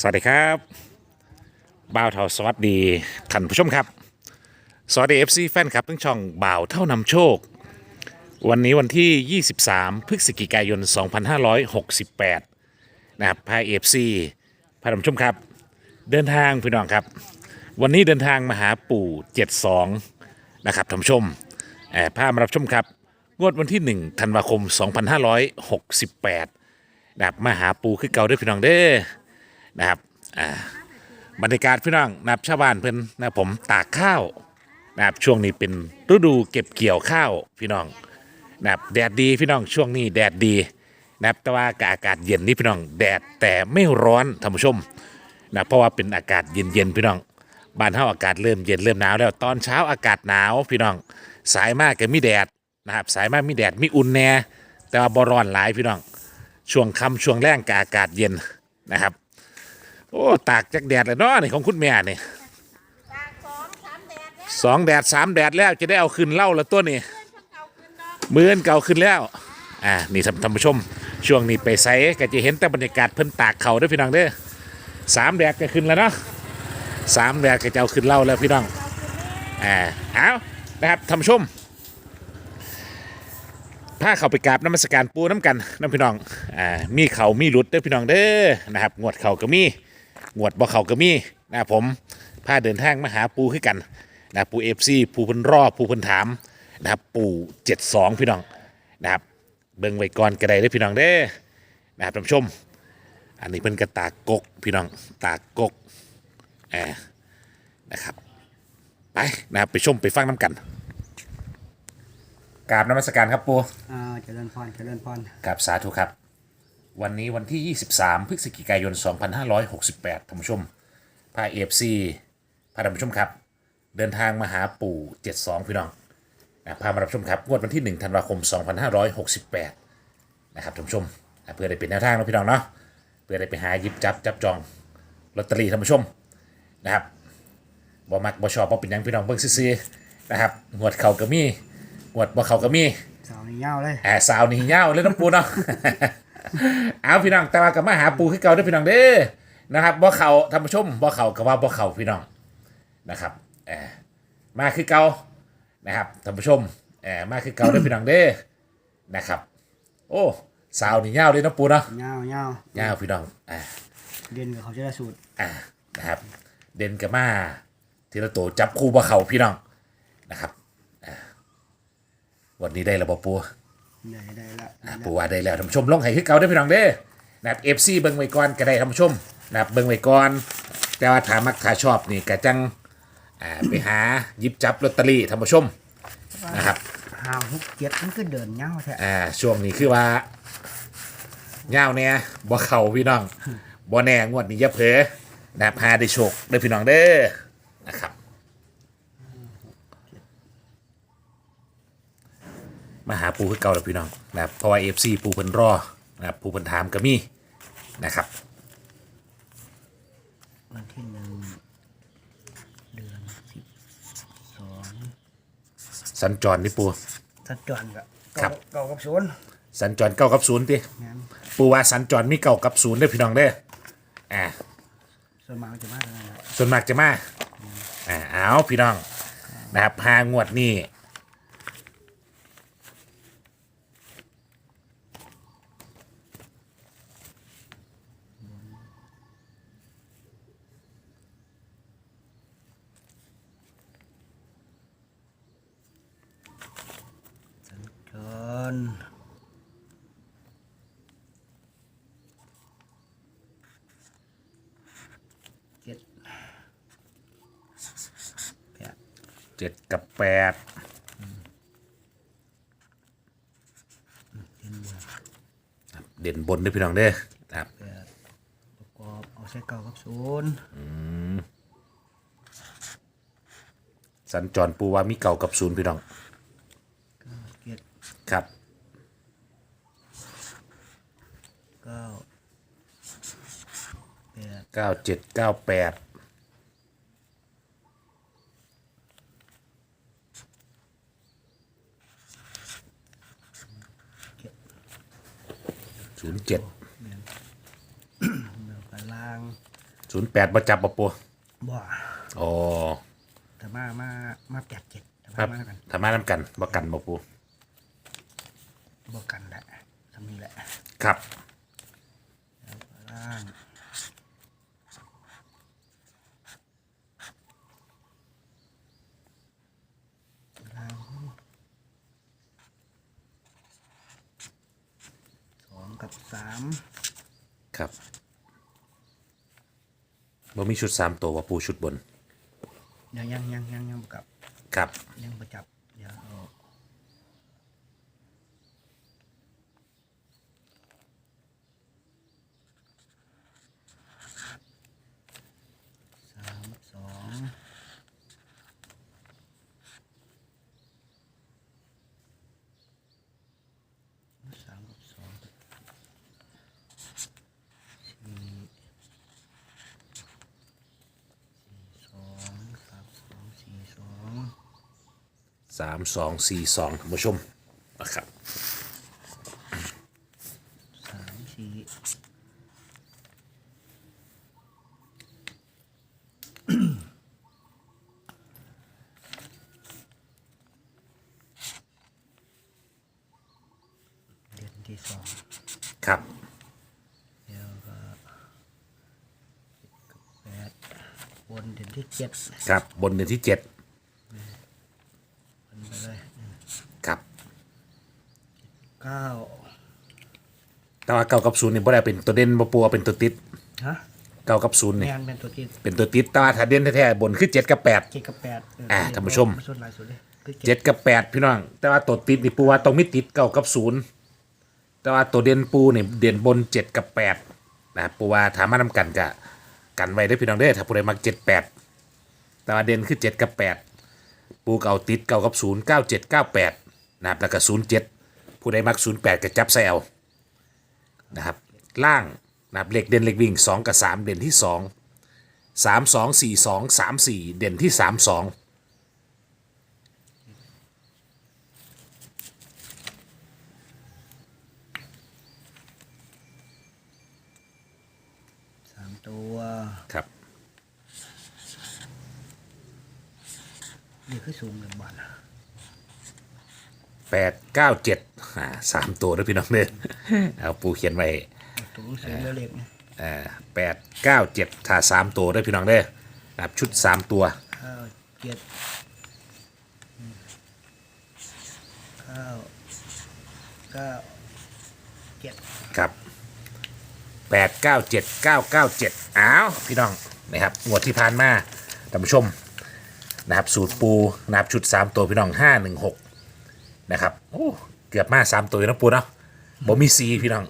สวัสดีครับบ่าวเท่าสวัสดีท่านผู้ชมครับ สวัสดีเอฟซีแฟนครับทั้งช่องบ่าวเท่านำโชค วันนี้วันที่ 23 พฤศจิกายน 2568 นะครับพาเอฟซีพาท่านผู้ชมครับ เดินทางพี่น้องครับ วันนี้เดินทางมาหาปู่ 72 นะครับท่านผู้ชมแอบพามารับชมครับ งวดวันที่ 1 ธันวาคม 2568 นะครับมาหาปู่คือเก่าเด้วยพี่น้องเด้อ นะครับอ่าบรรยากาศพี่น้องนับชาวบ้านเพิ่นนะผมตากข้าวนะครับช่วงนี้เป็นฤดูเก็บเกี่ยวข้าวพี่น้องนะครับแดดดีพี่น้องช่วงนี้แดดดีนะครับแต่ว่าอากาศเย็นนี่พี่น้องแดดแต่ไม่ร้อนท่านผู้ชมนะเพราะว่าเป็นอากาศเย็นๆพี่น้องบ้านเฮาอากาศเริ่มเย็นเริ่มหนาวแล้วตอนเช้าอากาศหนาวพี่น้องสายมากก็มีแดดนะครับสายมากมีแดดมีอุ่นแน่แต่ว่าบ่ร้อนหลายพี่น้องช่วงค่ำช่วงแรงก็อากาศเย็นนะครับ อ้ตากจากแดดเลยเนาะนี่ของคุณแม่นี่ตากสองสามแดดแล้วสองแดดสามแดดแล้วจะได้เอาขึ้นเล่าแล้วตัวนี่ เพื่อนเขาเก่าขึ้นดอกมือนเก่าขึ้นแล้ว อ่า นี่ท่านท่านผู้ชม ช่วงนี้ไปไซก็จะเห็นแต่บรรยากาศเพิ่นตากเขาเด้วยพี่น้องเด้อสามแดดก็ขึ้นแล้วเนาะสามแดดก็จะเอาขึ้นเล่าแล้วพี่น้อง อ่า เอานะครับท่านผู้ชมถ้าเขาไปกราบน้ำมศการปูน้ำกันน้ำพี่น้อง อ่า มีเขามีหลุดเด้อพี่น้องเด้อ นะครับ งวดเขาก็มี งวดบ่เขาก็มีนะครับผมพาเดินทางมาหาปูขึ้นกันนะปูเอฟซีปูเพิ่นรอบปูเพิ่นถามนะครับปูเจ็ดสองพี่น้องนะครับเบิ่งไว้ก่อนกระไดได้อพี่น้องเด้อนะครับท่านผู้ชม อันนี้เพิ่นกระตากกกพี่น้องตากกกแอบนะครับไปนะครับไปชมไปฟังน้ำกันกราบนมัสการครับปูอ่าเจริญพรเจริญพร กับสาธุครับ วันนี้วันที่ 23 พฤศจิกายน 2568ท่านผู้ชมพาเอฟซีพาท่านผู้ชมครับ เดินทางมาหาปู่ 72 พี่น้องนะพามารับชมครับงวดวันที่ 1 ธันวาคม 2568 นะครับท่านผู้ชมนะเพื่อได้เป็นแนวทางนะพี่น้องเนาะเพื่อได้ไปหาหยิบจับจับจองลอตเตอรี่ท่านผู้ชมนะครับบ่มักบ่ชอบบ่เป็นหยังพี่น้องเบิ่งซื่อๆนะครับงวดเขาก็มีงวดบ่เขาก็มีสาวนี่ยาวเลย แอบสาวหนีเหย้าเลยน้ำปูเนาะ เอาพี่น้องแต่ว่ากับมาหาปูคือเก่าเด้วยพี่น้องเด้อนะครับบ่เขาท่านผู้ชมบ่เขาก็ว่าบ่เขาพี่น้องนะครับแอบมาคือเก่านะครับท่านผู้ชมแอบมาคือเก่าเด้วยพี่น้องเด้อนะครับ โอ้สาวหนีเหย้าเลยน้ำปูเนาะยาวยาวเหย้าพี่น้องอ่าเด่นกับเขาจะได้สูตรอ่านะครับ เด่นกับมาทีละตัวจับคู่บ่เขาพี่น้องนะครับอ่าวันนี้ได้ระบบปู ได้ได้ละอะปูว่าได้แล้วท่านผู้ชมลงให้คือเก่าได้อพี่น้องเด้อนะครับเอฟซีเบิ่งไว้ก่อนก็ได้ท่านผู้ชมนะครับเบิ่งไว้ก่อน แต่ว่าถ้ามักถ้าชอบนี่ก็จังอ่าไปหาหยิบจับลอตเตอรี่ท่านผู้ชมนะครับห้าหกเจ็ดมันคือเดินยาวแท้อ่าช่วงนี้คือว่าเงาวเนี่ยบ่เข่าพี่น้องบ่แน่งวดนี้อย่าเผลอนะครับพาได้โชคเด้อพี่น้องเด้อนะครับ มาหาปูคือเก่าแล้วพี่น้องนะครับเพราะว่าเอฟซีปูเพิ่นรอนะครับปูเพิ่นถามก็มีนะครับวันที่หนึ่งเดือนสิบสองสัญจรนี่ปู สัดจวนกับครับ เก่ากับศูนย์สัญจรเก้ากับศูนย์ติงั้นปูว่าสัญจรมีเก้ากับศูนย์เด้อพี่น้องเด้ออ่า ส่วนมากจะมาทางนั้นแหละส่วนมากจะมาอ่าเอาพี่น้องนะครับพางวดนี่ จนเจ็ดแปด เจ็ดกับแปดเด่นบนด้วยพี่น้องเด้อครับแปดประกอบเอาใส่เก่ากับศูนย์สัญจรปูว่ามีเก่ากับศูนย์พี่น้องเจ็ดครับ เก้าแปดเก้าเจ็ดเก้าแปด ศูนย์เจ็ดเดี๋ยวไปล่างศูนย์แปดประจับปะปูบ่โอ้แต่มามามาแปดเจ็ดแต่ครับมากันทำมาน้ำกันบ่กันปะปูบ่กันแหละทำนี้แหละ ครับล่างล่างสอง กับสามครับบ่มีชุดสามตัวปะปูชุดบน ยังยังยังยังยังบ่กลับครับยังประจับเดี๋ยวเอาสามสองสามกับสองสี่สี่สองสามสองสี่สอง สามสองสี่สองท่านผู้ชมนะครับสามสี่เดือนที่สองครับเดี๋ยวก็เจ็ดกับแปดบนเดือนที่เจ็ดครับบนเดือนที่เจ็ด บนไปเลยอืม ครับ เก้า แต่ ว่าเก้ากับศูนย์นี่บ่ได้เป็นตัวเด่นบ่ปูเอาเป็นตัวติดฮะเก้ากับศูนย์แมนี่นเป็นตัวที่เป็นตัวติดแต่ว่าถ้าเด่นแท้ๆบนคือเจ็ดกับแปด เจ็ดกับแปดเอ่าท่านผู้ชม สุดหลายสุดเลยคือเจ็ดกับแปดพี่น้องแต่ว่าตัวติดนี่ปูว่าต้องมีติดเก้ากับศูนย์แต่ว่าตัวเด่นปูนี่เด่นบนเจ็ดกับแปดนะครับปูว่าถามมานำกันกะกันไว้ได้อพี่น้องเด้อถ้าผู้ใดมักเจ็ดแปดแต่ว่าเด่นคือเจ็ดกับแปดปูเก่าติดเก้ากับศูนย์เก้าเจ็ดเก้าแปดนะครับแล้วก็ศูนย์เจ็ดผู้ใดมักศูนย์แปดก็จับใส่เอา นะครับล่างนะครับเลขเด่นเลขวิ่งสองกับสามเด่นที่สองสามสองสี่สองสามสี่เด่นที่สามสองสามตัวครับ นี่คือสูงเลยบ้าน แปดเก้าเจ็ดอ่าสามตัวด้วยพี่น้องเด้อเอาปูเขียนไว้ตัวสูงเล็กๆนะอ่าแปดเก้าเจ็ดถ้าสามตัวด้วยพี่น้องเด้อนะครับชุดสามตัวเก้าเจ็ดอืมเก้าเก้าเจ็ดครับแปดเก้าเจ็ดเก้าเก้าเจ็ดอ้าวพี่น้องนะครับงวดที่ผ่านมาท่านผู้ชมนะครับสูตรปูนะครับชุดสามตัวพี่น้องห้าหนึ่งหก นะครับโอ้เกือบมาสามตัวอยู่นะปูเนาะบ่มีซีพี่น้อง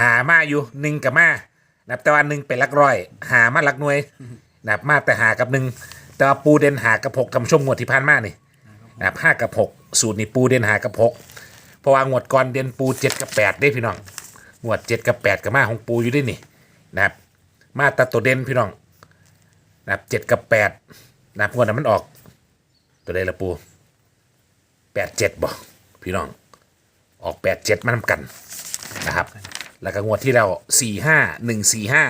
หามาอยู่หนึ่งกับมานับแต่ว่าหนึ่งเป็นหลักร้อย หามาหลักหน่วยนับมาแต่หากับหนึ่งแต่ว่าปูเด่นหากับหกทำชมงวดที่ผ่านมานี่นับห้ากับหกสูตรนี้ปูเด่นหากับหกเพราะว่างวดก่อนเด่นปูเจ็ดกับแปดได้พี่น้องงวดเจ็ดกับแปดกับมาของปูอยู่ด้วยนี่นะครับ มาตัดตัวเด่นพี่น้องนับเจ็ดกับแปดนับงวดนั้นมันออก ตัวใดละปู แปดเจ็ดบ่พี่น้อง ออกแปดเจ็ดมาทำกันนะครับ แล้วก็งวดที่แล้วสี่ห้าหนึ่งสี่ห้า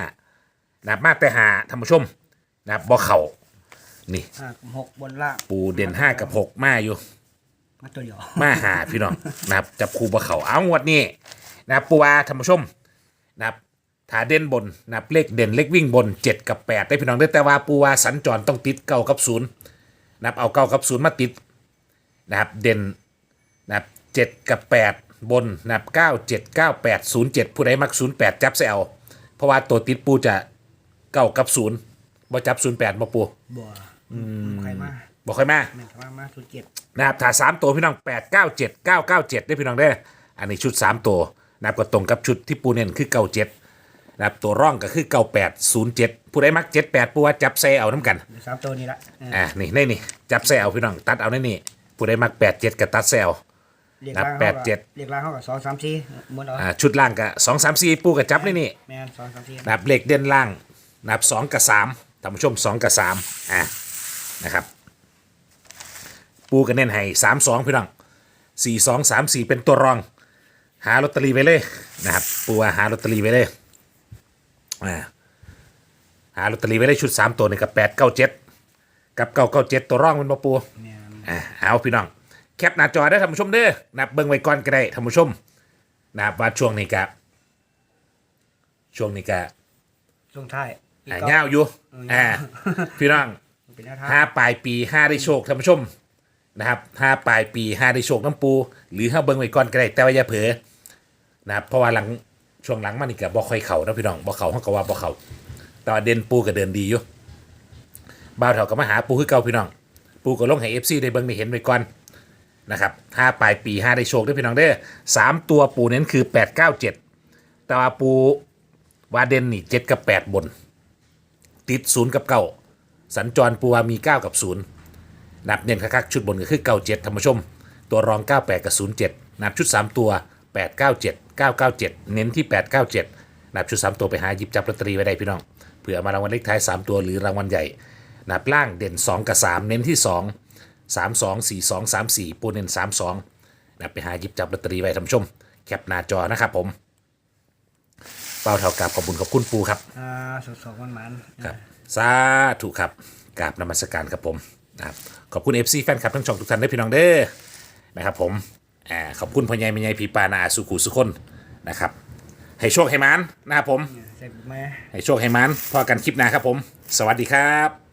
นะครับมาแต่หาท่านผู้ชมนะครับบ่เข่านี่ห้ากับหกบนล่างปูเด่นห้ากับหกมาอยู่ มาตัวเดียวมาหาพี่น้องนะครับจับคูบ่เข่าเอางวดนี้นะครับปูว่าท่านผู้ชมนะครับถ้าเด่นบนนะครับเลขเด่นเลขวิ่งบนเจ็ดกับแปดได้พี่น้องได้อแต่ว่าปูว่าสัญจรต้องติดเก้ากับศูนย์นะครับเอาเก้ากับศูนย์มาติด นะครับเด่นนะครับเจ็ดกับแปดบนนะครับเก้าเจ็ดเก้าแปดศูนย์เจ็ดผู้ใดมักศูนย์แปดจับใส่เอาเพราะว่าตัวติดปูจะเก้ากับศูนย์บ่จับศูนย์แปดบ่ปูบัวใครมาบ่ค่อยมาแม่นมามาสุดเจ็ดนะครับถ้าสามตัวพี่น้องแปดเก้าเจ็ดเก้าเก้าเจ็ดได้พี่น้องได้ออันนี้ชุดสามตัวนะครับก็ตรงกับชุดที่ปูเน้นคือเก้าเจ็ดนะครับตัวร่องก็คือเก้าแปดศูนย์เจ็ดผู้ใดมักเจ็ดแปดปูว่าจับใส่เอาน้ำกัน เดี๋ยวสามตัวนี้ละเอออ่านี่นี่นี่จับใส่เอาพี่น้องตัดเอาในนี่ ผู้ใดมักแปดเจ็ดกับตัดใส่เอาเรียกนับล่างแปดเจ็ด เรียกล่างเขากับสองสามสี่บนเอาอ่าชุดล่างก็สองสามสี่ปูกับจับในนี่ แม่นสองสามสี่นะครับเลขเด่นล่างนะครับสองกับสามท่านผู้ชมสองกับสามอะนะครับ ปูกันเน้นให้สามสองพี่น้องสี่สองสามสี่เป็นตัวรอง หาลอตเตอรี่ไว้เลยนะครับ ปูว่าหาลอตเตอรี่ไว้เลยอ่าหาลอตเตอรี่ไว้ได้ชุดสามตัวนี่กับแปดเก้าเจ็ดกับเก้าเก้าเจ็ดตัวร่องเป็นมาปูเนี่ย อ่าเอาพี่น้อง แคปหน้าจอได้อท่านผู้ชมเด้อนะครับเบิ่งไว้ก่อนก็ได้ท่านผู้ชมนะครับว่าช่วงนี้กะช่วงนี้กะช่วงท้ายอีกอ่าก็ เงาวอยู่เอออ่าพี่น้อง เป็นแนวทางห้าปลายปีห้าได้โชคท่านผู้ชมนะครับห้าปลายปีห้าได้โชคน้ำปู หรือห้าเบิ่งไว้ก่อนก็ได้แต่ว่าอย่าเผลอนะครับเพราะว่าหลังช่วงหลังมันนี่ก็บ่ค่อยเข่านะพี่น้องบ่เข่าห้องก็ว่าบ่เข่าแต่ว่าเด่นปูก็เดินดีอยู่บ่าวเถาก็มาหาปูคือเก่าพี่น้อง ปูก็ลงให้ FC ได้เบิ่งได้เห็นไว้ก่อนนะครับห้าปลายปีห้าได้โชคด้วยพี่น้องเด้อสามตัวปูเน้นคือแปดเก้าเจ็ดแต่ว่าปูวาเดนนี่เจ็ดกับแปดบน ติดศูนย์กับเก้าสัญจรปูวามีเก้ากับศูนย์นับเน้นคักๆชุดบนก็คือเก้าเจ็ดท่านผู้ชม ตัวรองเก้าแปดกับศูนย์เจ็ดนับชุดสามตัวแปดเก้าเจ็ดเก้าเก้าเจ็ดเน้นที่แปดเก้าเจ็ดนับชุดสามตัวไปหาหยิบจับลอตเตอรี่ไว้ได้พี่น้องเผื่อมารางวัลเลขท้ายสามตัวหรือรางวัลใหญ่ นับล่างเด่น 2 กับ 3 เน้นที่ 2 3 2 4 2 3 4 ปูเน้น 3 2นับไปหาหยิบจับลอตเตอรี่ไว้ท่านผู้ชม แคปหน้าจอนะครับผมเป้าเท่ากับขอบคุญขอบคุณปูครับอ่าสดๆมันๆครับสาธุครับกราบนมัสการครับผมนะครับขอบคุณ FC แฟนคลับทั้งช่องทุกท่านด้วยพี่น้องเด้อนะครับผมอ่าขอบคุณพ่อใหญ่แม่ใหญ่พี่ปานาอาสุขุสุคนนะครับให้โชคให้มานนะครับผมเสร็จไหมให้โชคให้มันพอกันคลิปหน้าครับผม สวัสดีครับ